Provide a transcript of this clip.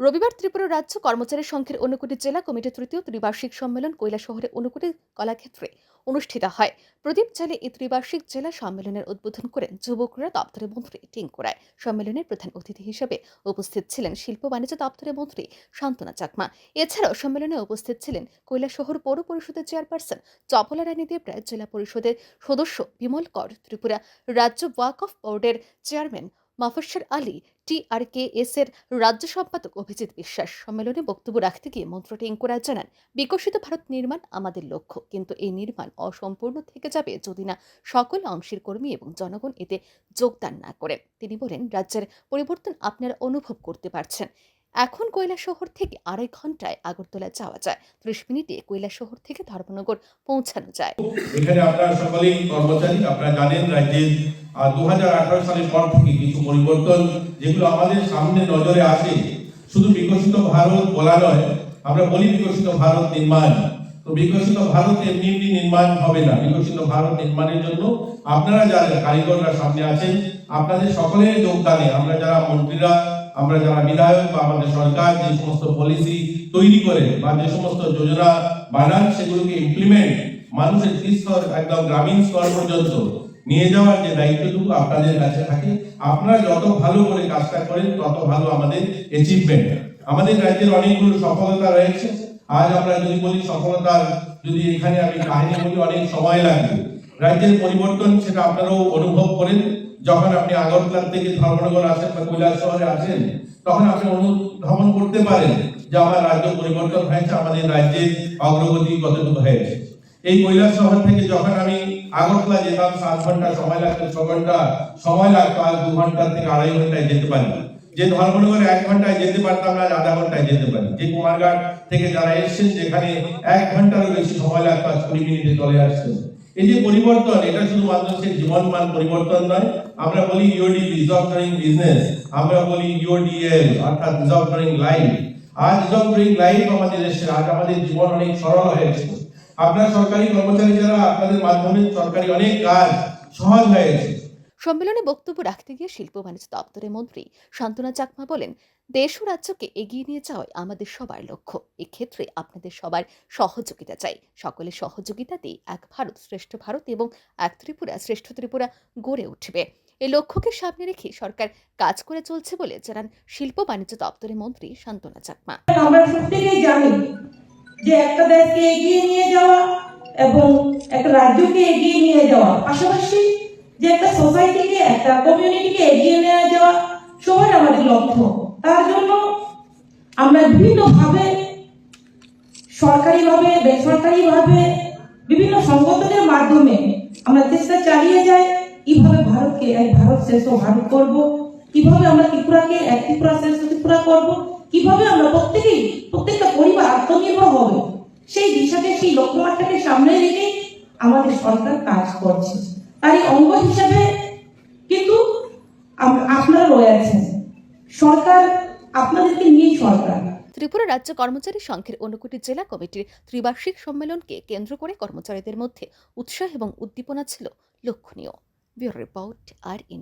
রবিবার ত্রিপুরা রাজ্য কর্মচারী সংঘের ঊনকোটি জেলা কমিটির তৃতীয় ত্রিবার্ষিক সম্মেলন শহরে ঊনকোটি কলাক্ষেত্রে অনুষ্ঠিত হয়। প্রদীপ চালে এই ত্রিবার্ষিক জেলা সম্মেলনের উদ্বোধন করেন যুব ক্রীড়া দপ্তরের মন্ত্রী টিঙ্কু রায়। সম্মেলনের প্রধান অতিথি হিসেবে উপস্থিত ছিলেন শিল্প বাণিজ্য দপ্তরের মন্ত্রী শান্তনা চাকমা। এছাড়াও সম্মেলনে উপস্থিত ছিলেন কৈলাসহর পৌর পরিষদের চেয়ারপারসন চপলা রানী দেবরায় জেলা পরিষদের সদস্য বিমল কর ত্রিপুরা রাজ্য ওয়াক অফ বোর্ডের চেয়ারম্যান মাফস্বর আলী টিআরকেএস এর রাজ্য সম্পাদক অভিজিৎ বিশ্বাস সম্মেলনে বক্তব্য রাখতে গিয়ে মন্ত্রী টেঙ্কুরা জানান, বিকশিত ভারত নির্মাণ আমাদের লক্ষ্য, কিন্তু এই নির্মাণ অসম্পূর্ণ থেকে যাবে যদি না সকল অংশের কর্মী এবং জনগণ এতে যোগদান না করে। তিনি বলেন, রাজ্যের পরিবর্তন আপনারা অনুভব করতে পারছেন। এখন কয়লা শহর থেকে আড়াই ঘন্টায় আগরতলা যাওয়া যায়। ত্রিশ মিনিটে কয়লা শহর থেকে ধর্মনগর পৌঁছানো যায়। এখানে সকলেই কর্মচারী, আপনারা জানেন রাজ্যের দু সালের পর থেকে কিছু পরিবর্তন যেগুলো আমাদের সামনে নজরে আসে, শুধু বিকশিত ভারত বলা নয়, আমরা বলি বিকশিত ভারত নির্মাণ। তো বিকশিত ভারত এমনি এমনি নির্মাণ হবে না। বিকশিত ভারত নির্মাণের জন্য আপনারা যারা কারিগররা সামনে আছেন, আপনাদের সকলের যোগদানে আমরা যারা মন্ত্রীরা আমরা যারা বিধায়ক বা আমাদের সরকার যে সমস্ত পলিসি তৈরি করে বা যে সমস্ত যোজনা বানান সেগুলোকে ইমপ্লিমেন্ট মানুষের স্তর একদম গ্রামীণ স্তর পর্যন্ত নিয়ে যাওয়ার যে দায়িত্বটুকু আপনাদের কাছে থাকে, আপনারা যত ভালো করে কাজটা করেন, তত ভালো আমাদের অ্যাচিভমেন্ট আমাদের রাজ্যের অনেকগুলো সফলতা রয়েছে। আজ আমরা যদি বলি সফলতার, যদি এখানে আমি কাহিনী বলি, অনেক সময় লাগবে। রাজ্যের পরিবর্তন সেটা আপনারাও অনুভব করেন। যখন আপনি আগরতলা থেকে ধর্মনগর আসেন বা কৈলাস শহরে আসেন, তখন আপনি অনুধাবন করতে পারেন যে আমার রাজ্য পরিবর্তন হয়েছে, আমাদের রাজ্যের অগ্রগতি কতটুকু হয়েছে। এই কৈলাস শহর থেকে যখন আমি আগরতলা যেতাম, সাত ঘণ্টা সময় লাগতো, ছ ঘণ্টা সময় লাগতো আজ দু ঘণ্টা থেকে আড়াই ঘন্টায় যেতে পারি যে ধর্মনগরে এক ঘন্টায় যেতে পারতাম না আধা ঘন্টায় যেতে পারি। যে কুমারঘাট থেকে যারা এসেছেন, যেখানে এক ঘন্টারও বেশি সময় লাগতো কুড়ি মিনিটে চলে আসছেন। এই যে পরিবর্তন, এটা শুধু মানুষের জীবন মান পরিবর্তন নয়। আমরা বলি ইউডি রিজর্ভ ডুরিং বিজনেস আমরা বলি ইউডিএল অর্থাৎ রিজর্ভ ডুরিং লাইফ আজ রিজার্ভ ডুরিং লাইফ আমাদের দেশের আজ আমাদের জীবন অনেক সরল হয়েছে আপনার সরকারি কর্মচারী যারা, আপনাদের মাধ্যমে সরকারি অনেক কাজ সহজ হয়েছে সম্মেলনে বক্তব্য রাখতে গিয়ে শিল্প বাণিজ্য দপ্তরের মন্ত্রী শান্তনা চাকমা বলেন, দেশ ও রাজ্যকে এগিয়ে নিয়ে যাওয়াই আমাদের সবার লক্ষ্য। এক্ষেত্রে আপনাদের সবার সহযোগিতা চাই। সকলের সহযোগিতাতেই এক ভারত শ্রেষ্ঠ ভারত এবং এক ত্রিপুরা, শ্রেষ্ঠ ত্রিপুরা গড়ে উঠবে। এই লক্ষ্যকে সামনে রেখে সরকার কাজ করে চলছে বলে জানান শিল্প বাণিজ্য দপ্তরের মন্ত্রী শান্তনা চাকমা। আমরা প্রত্যেকেই জানি যে একটা দেশকে এগিয়ে নিয়ে যাওয়া এবং একটা রাজ্যকে এগিয়ে নিয়ে যাওয়া পাশাপাশি যে একটা সোসাইটিকে একটা কমিউনিটিকে এগিয়ে নিয়ে যাওয়া সবার আমাদের লক্ষ্য। তার জন্য আমরা বিভিন্নভাবে সরকারিভাবে, বেসরকারিভাবে বিভিন্ন সংগঠনের মাধ্যমে আমরা চেষ্টা চালিয়ে যাই কীভাবে ভারতকে, এক ভারত শ্রেষ্ঠ ভারত করব, কীভাবে আমরা ত্রিপুরাকে এক ত্রিপুরা শ্রেষ্ঠ ত্রিপুরা করব, কীভাবে আমরা প্রত্যেকেই, প্রত্যেকটা পরিবার আত্মনির্ভর হবে। সেই দিশাকে সেই লক্ষ্যমাত্রাকে সামনে রেখে আমাদের সরকার কাজ করছে। তারই অঙ্গ হিসাবে কিন্তু আপনারা রয়েছেন সরকার আপনাদেরকে নিয়ে সরকার। ত্রিপুরা রাজ্য কর্মচারী সংঘের ঊনকোটি জেলা কমিটির ত্রিবার্ষিক সম্মেলনকে কেন্দ্র করে কর্মচারীদের মধ্যে উৎসাহ এবং উদ্দীপনা ছিল লক্ষণীয়। ব্যুরো রিপোর্ট, আর ই